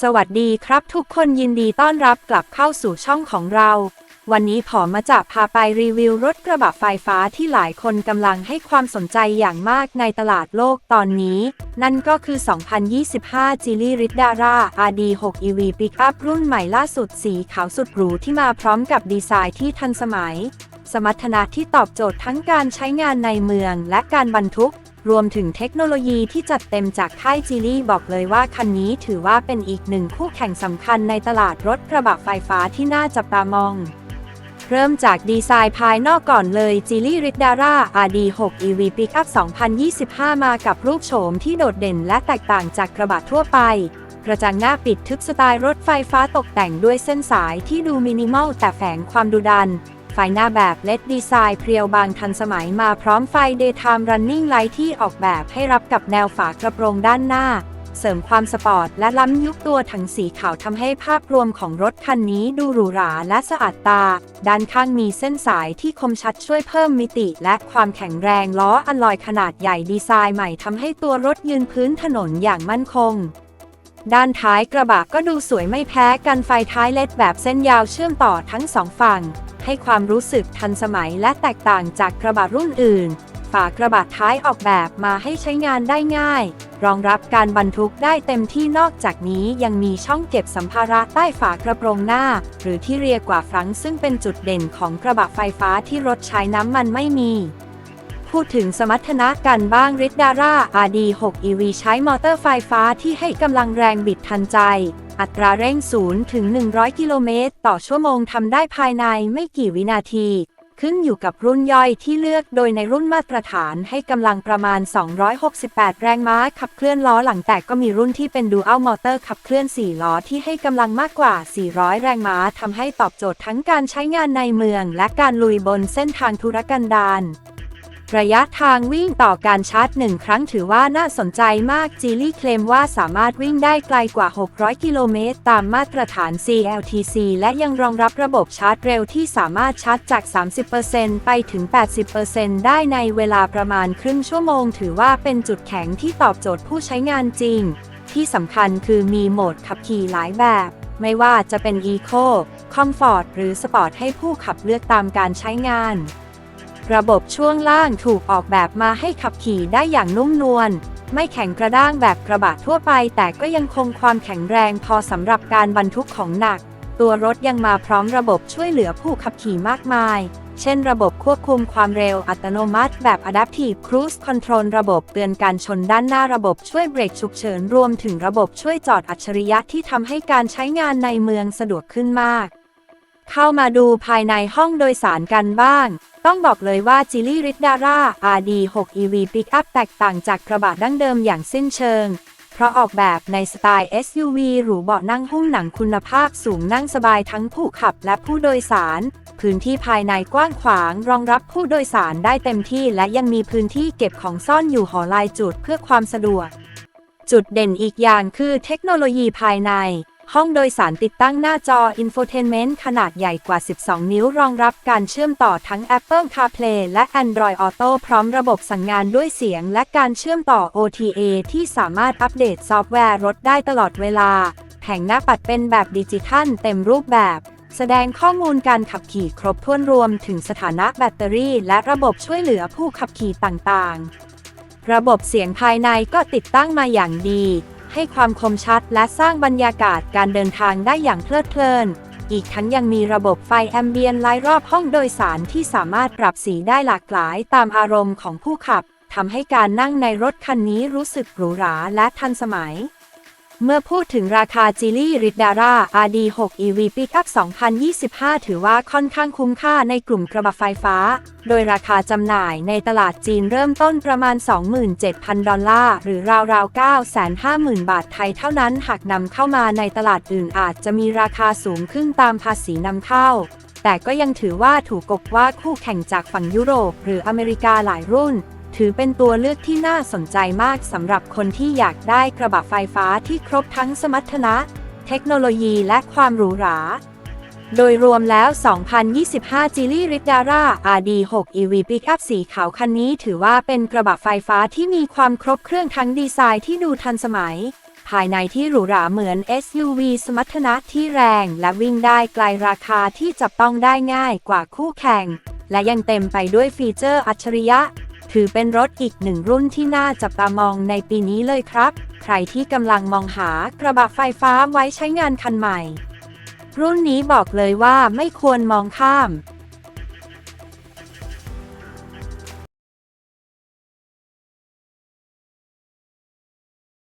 สวัสดีครับทุกคนยินดีต้อนรับกลับเข้าสู่ช่องของเรา วันนี้ผอมมาจะพาไปรีวิวรถกระบะไฟฟ้าที่หลายคนกำลังให้ความสนใจอย่างมากในตลาดโลกตอนนี้ นั่นก็คือ 2025 g i l l y r i d d a r a RD6 EV Pickup รุ่นใหม่ล่าสุดสีขาวสุดหรูที่มาพร้อมกับดีไซน์ที่ทันสมัย สมรรถนะที่ตอบโจทย์ทั้งการใช้งานในเมืองและการบรรทุก รวมถึงเทคโนโลยีที่จัดเต็มจากค่ายจีลี่บอกเลยว่าคันนี้ถือว่าเป็นอีกหนึ่งคู่แข่งสำคัญในตลาดรถกระบะไฟฟ้าที่น่าจับตามองเริ่มจากดีไซน์ภายนอกก่อนเลย g i l l y r i d d a r a RD6 EV Pickup 2025 มากับรูปโฉมที่โดดเด่นและแตกต่างจากกระบะทั่วไป กระจังหน้าปิดทึบสไตล์รถไฟฟ้าตกแต่งด้วยเส้นสายที่ดูมินิมอลแต่แฝงความดุดัน ไฟหน้าแบบเลดดีไซน์เพรียวบางทันสมัยมาพร้อมไฟ Daytime Running Light ที่ออกแบบให้รับกับแนวฝากระโปรงด้านหน้า เสริมความสปอร์ตและล้ำยุคตัวถังสีขาวทำให้ภาพรวมของรถคันนี้ดูหรูหราและสะอาดตา ด้านข้างมีเส้นสายที่คมชัดช่วยเพิ่มมิติ และความแข็งแรงล้ออลลอยขนาดใหญ่ดีไซน์ใหม่ทำให้ตัวรถยืนพื้นถนนอย่างมั่นคงด้านท้ายกระบะก็ดูสวยไม่แพ้กันไฟท้ายเลดแบบเส้นยาวเชื่อมต่อทั้งสองฝั่ง ให้ความรู้สึกทันสมัยและแตกต่างจากกระบะรุ่นอื่น ฝากระบะท้ายออกแบบมาให้ใช้งานได้ง่าย รองรับการบรรทุกได้เต็มที่นอกจากนี้ยังมีช่องเก็บสัมภาระใต้ฝากระโปรงหน้า หรือที่เรียกว่าฟรังซึ่งเป็นจุดเด่นของกระบะไฟฟ้าที่รถใช้น้ำมันไม่มีพูดถึงสมรรถนะกันบ้างริดดาร่า RD6 EV ใช้มอเตอร์ไฟฟ้าที่ให้กำลังแรงบิดทันใจ อัตราเร่ง 0 ถึง 100 กิโลเมตร ต่อชั่วโมงทำได้ภายในไม่กี่วินาที ขึ้นอยู่กับรุ่นย่อยที่เลือกโดยในรุ่นมาตรฐานให้กำลังประมาณ 268 แรงม้าขับเคลื่อนล้อหลังแต่ก็มีรุ่นที่เป็นดูอัลมอเตอร์ขับเคลื่อน 4 ล้อที่ให้กำลังมากกว่า 400 แรงม้าทำให้ตอบโจทย์ทั้งการใช้งานในเมือง และการลุยบนเส้นทางธุรกันดาร ระยะทางวิ่งต่อการชาร์จหนึ่งครั้งถือว่าน่าสนใจมากจีลี่เคลมว่าสามารถวิ่งได้ไกลกว่า 600 กิโลเมตร ตามมาตรฐาน CLTC และยังรองรับระบบชาร์จเร็วที่สามารถชาร์จจาก 30%ไปถึง 80%ได้ในเวลาประมาณครึ่งชั่วโมง ถือว่าเป็นจุดแข็งที่ตอบโจทย์ผู้ใช้งานจริง ที่สำคัญคือมีโหมดขับขี่หลายแบบ ไม่ว่าจะเป็น Eco Comfort หรือ Sport ให้ผู้ขับเลือกตามการใช้งาน ระบบช่วงล่างถูกออกแบบมาให้ขับขี่ได้อย่างนุ่มนวล ไม่แข็งกระด้างแบบกระบะทั่วไป แต่ก็ยังคงความแข็งแรงพอสำหรับการบรรทุกของหนัก ตัวรถยังมาพร้อมระบบช่วยเหลือผู้ขับขี่มากมาย เช่นระบบควบคุมความเร็วอัตโนมัติแบบ Adaptive Cruise Control ระบบเตือนการชนด้านหน้าระบบช่วยเบรกฉุกเฉินรวมถึงระบบช่วยจอดอัจฉริยะที่ทำให้การใช้งานในเมืองสะดวกขึ้นมาก เข้ามาดูภายในห้องโดยสารกันบ้าง ต้องบอกเลยว่า g i l l y r i d d a r a RD6 EV Pickup แตกต่างจากกระบะดั้งเดิมอย่างสิ้นเชิง เพราะออกแบบในสไตล์ SUV หรูเบาะนั่งหุ้มหนังคุณภาพสูงนั่งสบายทั้งผู้ขับและผู้โดยสาร พื้นที่ภายในกว้างขวางรองรับผู้โดยสารได้เต็มที่และยังมีพื้นที่เก็บของซ่อนอยู่หอลายจุดเพื่อความสะดวก จุดเด่นอีกอย่างคือเทคโนโลยีภายใน ห้องโดยสารติดตั้งหน้าจอ Infotainment ขนาดใหญ่กว่า 12 นิ้วรองรับการเชื่อมต่อทั้ง Apple CarPlay และ Android Auto พร้อมระบบสั่งงานด้วยเสียง และการเชื่อมต่อ OTA ที่สามารถอัปเดตซอฟต์แวร์รถได้ตลอดเวลา แผงหน้าปัดเป็นแบบดิจิทัลเต็มรูปแบบ แสดงข้อมูลการขับขี่ครบถ้วนรวมถึงสถานะแบตเตอรี่ และระบบช่วยเหลือผู้ขับขี่ต่างๆ ระบบเสียงภายในก็ติดตั้งมาอย่างดี ให้ความคมชัดและสร้างบรรยากาศการเดินทางได้อย่างเพลิดเพลิน อีกทั้งยังมีระบบไฟแอมเบียนไลท์รอบห้องโดยสารที่สามารถปรับสีได้หลากหลายตามอารมณ์ของผู้ขับทำให้การนั่งในรถคันนี้รู้สึกหรูหราและทันสมัย เมื่อพูดถึงราคาจิลี่ริดดาร่า RD6 EV Pickup 2025 ถือว่าค่อนข้างคุ้มค่าในกลุ่มกระบะไฟฟ้า โดยราคาจำหน่ายในตลาดจีนเริ่มต้นประมาณ 27,000 ดอลลาร์ หรือราวๆ 950,000 บาทไทยเท่านั้นหากนำเข้ามาในตลาดอื่นอาจจะมีราคาสูงขึ้นตามภาษีนำเข้า แต่ก็ยังถือว่าถูกกบว่าคู่แข่งจากฝั่งยุโรปหรืออเมริกาหลายรุ่น ถือเป็นตัวเลือกที่น่าสนใจมากสำหรับคนที่อยากได้กระบะไฟฟ้าที่ครบทั้งสมรรถนะ เทคโนโลยีและความหรูหรา โดยรวมแล้ว 2025 จิลี่ริดาร่า RD6 EV Pickup สีขาวคันนี้ถือว่าเป็นกระบะไฟฟ้าที่มีความครบเครื่องทั้งดีไซน์ที่ดูทันสมัย ภายในที่หรูหราเหมือน SUV สมรรถนะที่แรงและวิ่งได้ไกลราคาที่จับต้องได้ง่ายกว่าคู่แข่ง และยังเต็มไปด้วยฟีเจอร์อัจฉริยะ ถือเป็นรถอีกหนึ่งรุ่นที่น่าจับตามองในปีนี้เลยครับ ใครที่กำลังมองหากระบะไฟฟ้าไว้ใช้งานคันใหม่ รุ่นนี้บอกเลยว่าไม่ควรมองข้าม